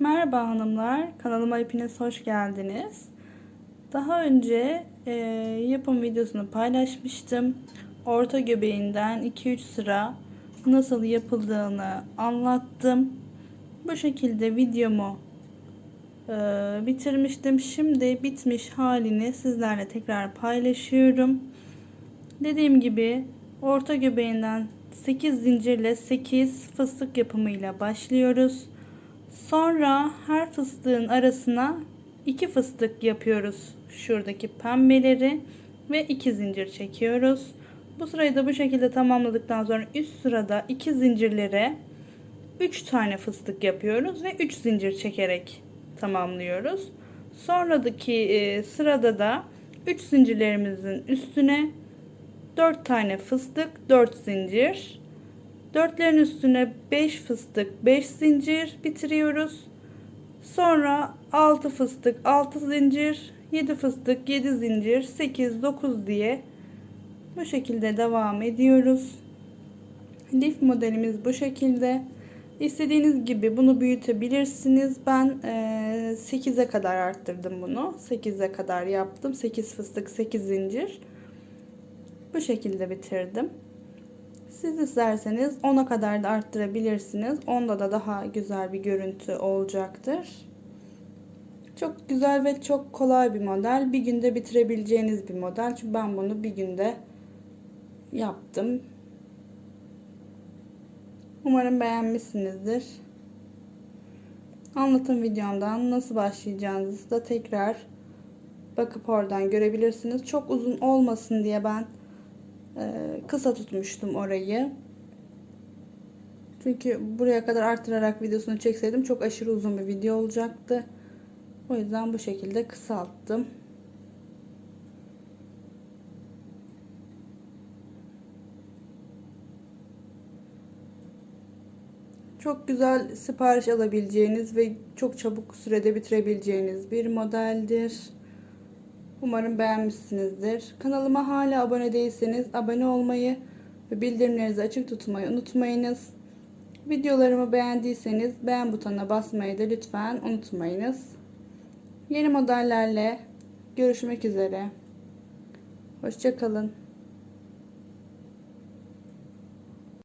Merhaba hanımlar, kanalıma hepiniz hoş geldiniz. Daha önce e, yapım videosunu paylaşmıştım. Orta göbeğinden 2-3 sıra nasıl yapıldığını anlattım. Bu şekilde videomu e, bitirmiştim. Şimdi bitmiş halini sizlerle tekrar paylaşıyorum. Dediğim gibi orta göbeğinden 8 zincirle 8 fıstık yapımıyla başlıyoruz. Sonra her fıstığın arasına iki fıstık yapıyoruz. Şuradaki pembeleri ve iki zincir çekiyoruz. Bu sırayı da bu şekilde tamamladıktan sonra üst sırada iki zincirlere 3 tane fıstık yapıyoruz ve 3 zincir çekerek tamamlıyoruz. Sonradaki e, sırada da 3 zincirlerimizin üstüne 4 tane fıstık, 4 zincir. Dörtlerin üstüne 5 fıstık, 5 zincir bitiriyoruz. Sonra 6 fıstık, 6 zincir, 7 fıstık, 7 zincir, 8, 9 diye bu şekilde devam ediyoruz. Lif modelimiz bu şekilde. İstediğiniz gibi bunu büyütebilirsiniz. Ben 8'e kadar arttırdım bunu. 8'e kadar yaptım. 8 fıstık, 8 zincir. Bu şekilde bitirdim. Siz isterseniz 10'a kadar da arttırabilirsiniz. Onda da daha güzel bir görüntü olacaktır. Çok güzel ve çok kolay bir model. Bir günde bitirebileceğiniz bir model. Çünkü ben bunu bir günde yaptım. Umarım beğenmişsinizdir. Anlatım videomdan nasıl başlayacağınızı da tekrar bakıp oradan görebilirsiniz. Çok uzun olmasın diye ben kısa tutmuştum orayı. Çünkü buraya kadar arttırarak videosunu çekseydim çok aşırı uzun bir video olacaktı. O yüzden bu şekilde kısalttım. Çok güzel sipariş alabileceğiniz ve çok çabuk sürede bitirebileceğiniz bir modeldir. Umarım beğenmişsinizdir. Kanalıma hala abone değilseniz abone olmayı ve bildirimlerinizi açık tutmayı unutmayınız. Videolarımı beğendiyseniz beğen butonuna basmayı da lütfen unutmayınız. Yeni modellerle görüşmek üzere. Hoşçakalın.